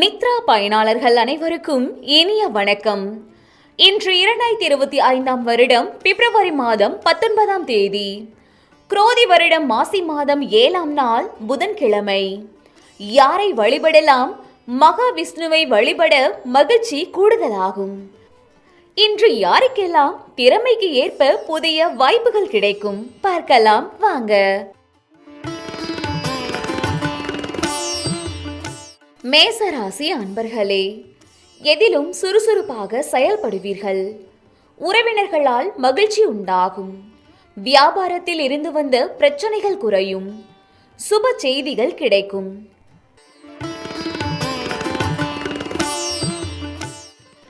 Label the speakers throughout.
Speaker 1: நித்ரா பயனாளர்கள் அனைவருக்கும் இனிய வணக்கம். இன்று இரண்டாயிரத்தி இருபத்தி ஐந்தாம் வருடம் பிப்ரவரி மாதம் பத்தொன்பதாம் தேதி. குரோதி வருடம் மாசி மாதம் ஏழாம் நாள் புதன்கிழமை. யாரை வழிபடலாம்? மகாவிஷ்ணுவை வழிபட மகிழ்ச்சி கூடுதலாகும். இன்று யாருக்கெல்லாம் திறமைக்கு ஏற்ப புதிய வாய்ப்புகள் கிடைக்கும்? பார்க்கலாம் வாங்க. மேசராசி அன்பர்களே எதிலும் சுறுசுறுப்பாக செயல்படுவீர்கள். உறவினர்களால் மகிழ்ச்சி உண்டாகும். வியாபாரத்தில் இருந்து வந்த பிரச்சனைகள் குறையும். சுப செய்திகள் கிடைக்கும்.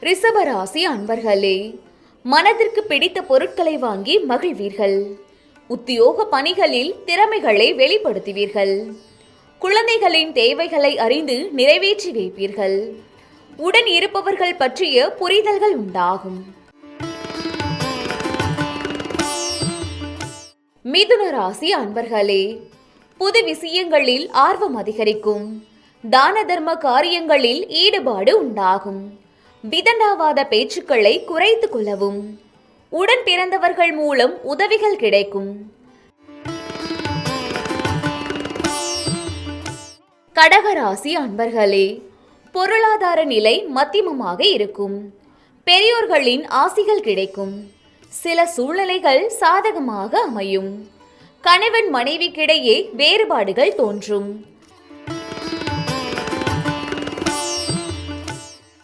Speaker 1: ரிஷபராசி அன்பர்களே மனதிற்கு பிடித்த பொருட்களை வாங்கி மகிழ்வீர்கள். உத்தியோக பணிகளில் திறமைகளை வெளிப்படுத்துவீர்கள். குழந்தைகளின் தேவைகளை அறிந்து நிறைவேற்றி வைப்பீர்கள். உடன் இருப்பவர்கள் பற்றிய புரிதல்கள் உண்டாகும். மிதுன ராசி அன்பர்களே புது விஷயங்களில் ஆர்வம் அதிகரிக்கும். தான தர்ம காரியங்களில் ஈடுபாடு உண்டாகும். விதண்டாவாத பேச்சுக்களை குறைத்துக் கொள்ளவும். உடன் பிறந்தவர்கள் மூலம் உதவிகள் கிடைக்கும். கடகராசி அன்பர்களே பொருளாதார நிலை மத்தியமமாக இருக்கும். பெரியோர்களின் ஆசிகள் கிடைக்கும். சில சூழ்நிலைகள் சாதகமாக அமையும். கணவன் மனைவிக்கிடையே வேறுபாடுகள் தோன்றும்.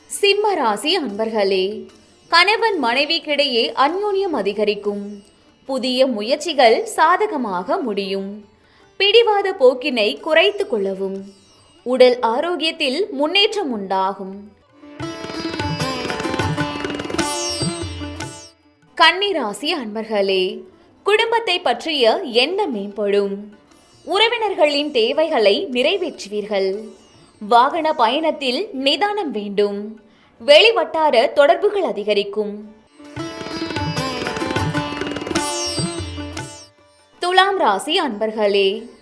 Speaker 1: சிம்ம ராசி அன்பர்களே கணவன் மனைவிக்கிடையே அந்யோன்யம் அதிகரிக்கும். புதிய முயற்சிகள் சாதகமாக முடியும். பிடிவாத போக்கினை குறைத்துக் கொள்ளவும். உடல் ஆரோக்கியத்தில் முன்னேற்றம் உண்டாகும். கன்னிராசி அன்பர்களே குடும்பத்தை பற்றிய எண்ணம் மேம்படும். உறவினர்களின் தேவைகளை நிறைவேற்றுவீர்கள். வாகன பயணத்தில் நிதானம் வேண்டும். வெளிவட்டார தொடர்புகள் அதிகரிக்கும். துலாம் ராசி அன்பர்களே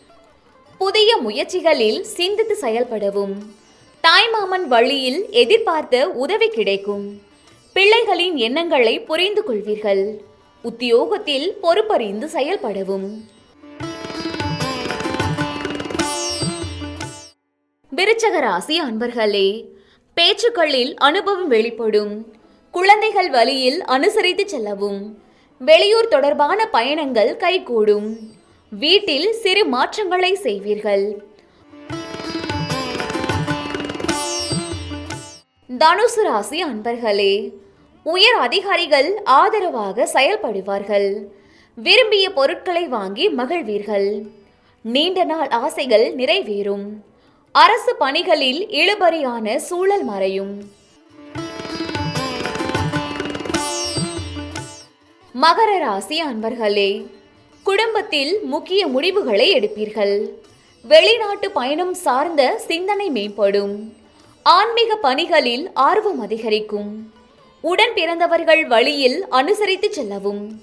Speaker 1: புதிய முயற்சிகளில் சிந்தித்து செயல்படவும். தாய்மாமன் வழியில் எதிர்பார்த்த உதவி கிடைக்கும். பிள்ளைகளின் எண்ணங்களை புரிந்து கொள்வீர்கள். உத்தியோகத்தில் பொறுப்பறிந்து செயல்படவும். விருச்சக ராசி அன்பர்களே பேச்சுக்களில் அனுபவம் வெளிப்படும். குழந்தைகள் வழியில் அனுசரித்து செல்லவும். வெளியூர் தொடர்பான பயணங்கள் கைகூடும். வீட்டில் சிறு மாற்றங்களை செய்வீர்கள். தனுசு ராசி அன்பர்களே உயர் அதிகாரிகள் ஆதரவாக செயல்படுவார்கள். விரும்பிய பொருட்களை வாங்கி மகிழ்வீர்கள். நீண்ட நாள் ஆசைகள் நிறைவேறும். அரசு பணிகளில் இழுபறியான சூழல் மறையும். மகர ராசி அன்பர்களே குடும்பத்தில் முக்கிய முடிவுகளை எடுப்பீர்கள். வெளிநாட்டு பயணம் சார்ந்த சிந்தனை மேம்படும். ஆன்மீக பணிகளில் ஆர்வம் அதிகரிக்கும். உடன் பிறந்தவர்கள் வழியில் அனுசரித்து செல்லவும்.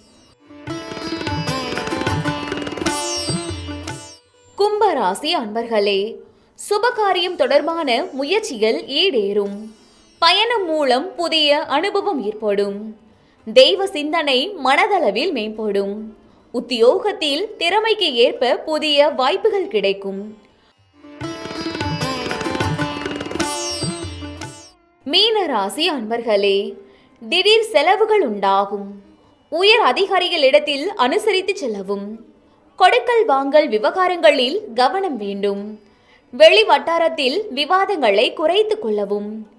Speaker 1: கும்பராசி அன்பர்களே சுபகாரியம் தொடர்பான முயற்சிகள் ஈடேறும். பயணம் மூலம் புதிய அனுபவம் ஏற்படும். தெய்வ சிந்தனை மனதளவில் மேம்படும். உத்தியோகத்தில் திறமைக்கு ஏற்ப புதிய வாய்ப்புகள் கிடைக்கும். மீன ராசி அன்பர்களே திடீர் செலவுகள் உண்டாகும். உயர் அதிகாரிகளிடத்தில் அனுசரித்து செல்லவும். கொடுக்கல் வாங்கல் விவகாரங்களில் கவனம் வேண்டும். வெளி வட்டாரத்தில் விவாதங்களை குறைத்துக் கொள்ளவும்.